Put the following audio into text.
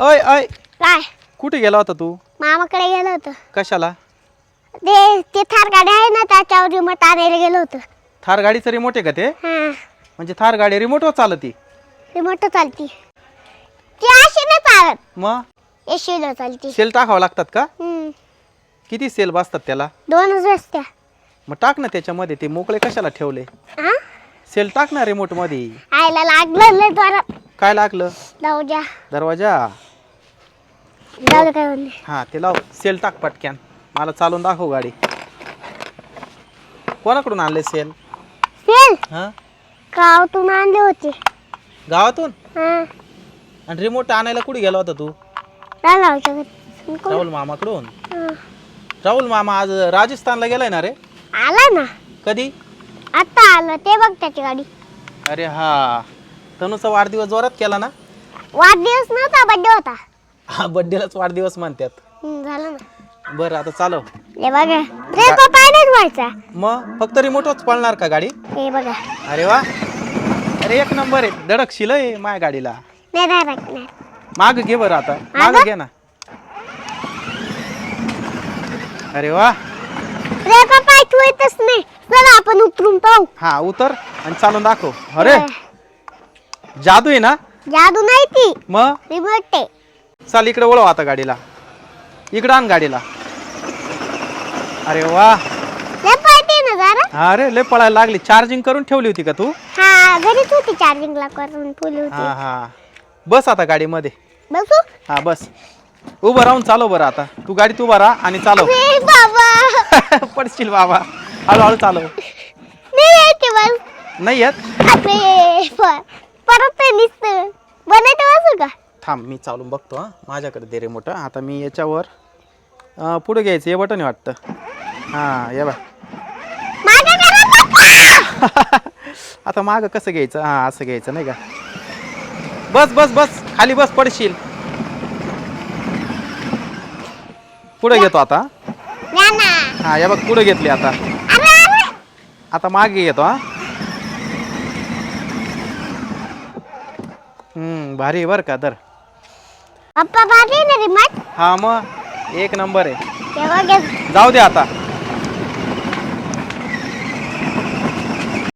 अय अय काय? कुठे गेला होता तू? मामाकडे गेलो होतो. कशाला? ते ते थार गाडी आहे ना त्याच्यावर रिमोट आणायला गेलो होतो. थार गाडीचं रिमोट आहे का ते? हा. म्हणजे थार गाडी रिमोटवर चालती? रिमोट चालती. ती अशी नाही चालत. मग? एशीला चालती. सेल टाकावं लागतात का? हम्म. किती सेल बसतात त्याला? दोनच रस्त्या मग टाक ना त्याच्यामध्ये ते मोकळे कशाला ठेवले? हा सेल टाक ना रिमोटमध्ये आईला लागलं लय जोरात. काय लागलं? जाऊ द्या दरवाजा. काय हा ते लाव. सेल टाक पटक्यान. मला चालून दाखव गाडी. कोणाकडून आणले सेल? सेल? हा? गावातून आणले होते. गावातून? हा. आणि रिमोट आणायला कुठे गेला होता तू? राहिला? राहुल मामाकडून. राहुल मामा आज राजस्थानला गेलाय ना रे? आला ना. कधी? आता आलं. ते बघ त्याची गाडी. अरे हा. तनूचा वाढदिवस जोरात केला ना? वाढदिवस नव्हता बड्डे होता. हा बड्डेलाच वाढदिवस म्हणतात. हम्म, झालं ना. बरं आता चालव. हे बघा ते तो पायनेच व्हायचा. मग फक्त रिमोटच पळणार का गाडी? हे बघा. अरे वा. अरे एक नंबर आहे. धडकशील आहे माझ्या गाडीला. नाही नाही नाही, नाही. माग घे बरं आता. माग? घे ना. अरे वा. रे पप्पा ऐकू येतच नाही. चला आपण उतरून पाहू. हा उतर आणि चालून दाखव. अरे. जादू आहे ना? जादू नाही ती. मग? रिमोट आहे चाल इकडे वळव आता गाडीला. इकडं आण गाडीला. अरे वा. लय पळते ना जरा? अरे लय पळायला लागली. चार्जिंग करून ठेवली होती का तू? हा घरीच होती चार्जिंगला करून फुल होती. हा हा. बस आता गाडीमध्ये. बसू? हा बस. उभं राहून चालव बरं आता. तू गाडीत उभा राहा आणि चालव. बाबा. पडशील बाबा. हळूहळू चालव. नाही बस. नाही येत? अरे प- परत निसतं बनायचं का? थांब मी चालून बघतो हा. माझ्याकडे दे रे मोठं. आता मी याच्यावर पुढे घ्यायचं. हे बटन वाटतं. हां ये बा! आता मागं कसं घ्यायचं? हां असं घ्यायचं नाही का? बस बस बस. खाली बस पडशील. पुढे घेतो आता. हा या बघ पुढे घेतली आता. आता मागे घेतो हा. हम्म भारी बरं का दर. पप्पा बाजू ना रिमोट? हा मग. एक नंबर आहे. तेव्हा घे. जाऊ दे आता.